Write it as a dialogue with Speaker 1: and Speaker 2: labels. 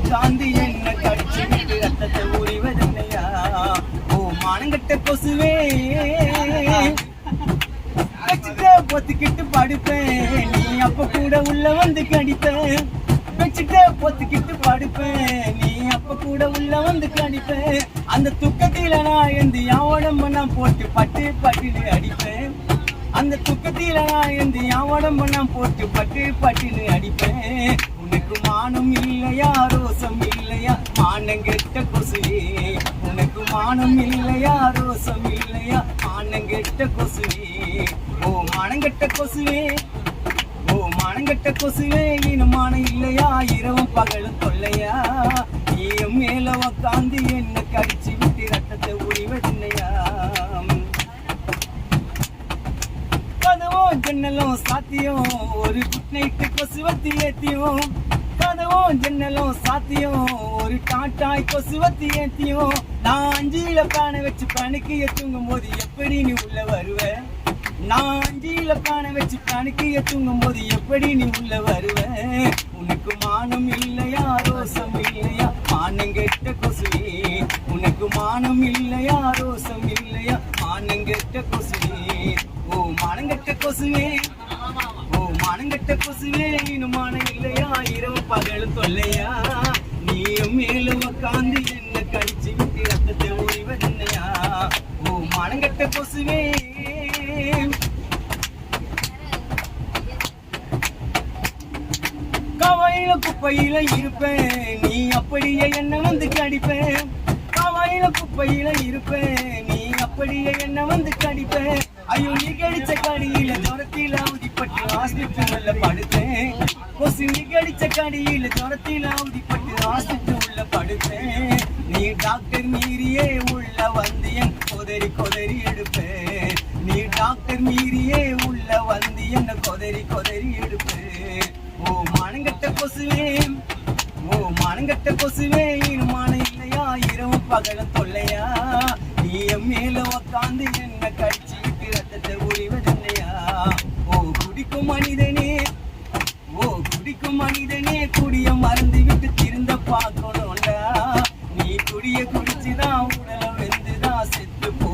Speaker 1: காந்தி என்ன கடிச்சு விட்டு ரத்தத்தை உரிவதென்னையா ஓ மானங்கட்ட கொசுவே. பொத்துக்கிட்டு படுப்பேன். நீ அப்ப கூட உள்ள வந்து கடிப்பேன். வச்சுட்டு பொத்துக்கிட்டு படுப்பேன். நீ அப்ப கூட உள்ள வந்து கடிப்பேன். அந்த துக்கத்தில நான் எந்த என் நான் போட்டு பட்டு பட்டுன்னு அடிப்பேன். அந்த துக்கத்தில நான் எந்த என் நான் போட்டு பட்டு பட்டுன்னு அடிப்பேன். உனக்கு மானம் இல்லையா ரோசம் இல்லையா? மானங்கெட்ட கொசுவே. உனக்கு மானம் இல்லையா? ரோசம் இல்லையா? மானங்கெட்ட கொசுவே. ஓ மானங்கெட்ட கொசுவே. ஓ மானங்கெட்ட கொசுவே. இனமான இல்லையா? இரவும் பகலும் தொல்லையா? நீயும் மேல உக்காந்து என்ன கடிச்சு விட்டு ரத்தத்தை உரிவதில்லையா? கதவும் ஜன்னலும் சாத்தியம். ஒரு குட் நைட்டு கொசுவத்தி ஏத்தியும். கதவும் ஜன்னலும் சாத்தியம். ஒரு டாட்டாய் கொசுவத்தி ஏத்தியும். நான் அஞ்சில பானை வச்சு பணிக்கைய தூங்கும் போது எப்படி நீ உள்ள வருவ? நான் அஞ்சில பானை வச்சு பணிக்கைய தூங்கும் போது எப்படி நீ உள்ள வருவ? உனக்கு மானம் இல்லையா? ரோசம் இல்லையா? மானங்கெட்ட கொசுவே உனக்கு மானம் இல்லையா? ரோசம் இல்லையா? மானங்கெட்ட கொசுவே ஓ மானங்கெட்ட கொசுவே. கெட்ட கொசுவே இனுமான இல்லையா? இரவு பகல் தொல்லையா? நீ மேலும் மேல உக்காந்து என்ன கடிச்சு விட்டு ரத்தத்தை உரிவதில்லையா ஓ மானங்கெட்ட கொசுவே. கவாயில குப்பையில இருப்பேன். நீ அப்படியே என்ன வந்து கடிப்பேன்? கவாயில குப்பையில இருப்பேன். நீ அப்படியே என்ன வந்து கடிப்பேன்? ஐயோ நீ கடிச்ச கடியில துரத்தில உதிப்பட்டு ஹாஸ்பிட்டல்ல படுத்தேன் கொசு ஹாஸ்பிட்டல் உள்ள படுத்தேன். நீ டாக்டர் மீறியே உள்ள வந்து கொதறி கொதறி எடுப்பேன். நீ டாக்டர் மீறியே உள்ள வந்தியன் என்ன கொதறி கொதறி எடுப்பேன். ஓ மானங்கட்ட கொசுவே ஓ மானங்கட்ட கொசுவே இனுமான இல்லையா? இரவு பகலும் தொல்லையா? நீ மேல உக்காந்து என்ன கடிச்சு குடிக்கும் மனிதனே. ஓ குடிக்கும் மனிதனே. குடிய மறந்து விட்டு திருந்த பார்க்கணும்டா. நீ குடிய குடிச்சுதான் உடல வெந்துதான் செத்து போ.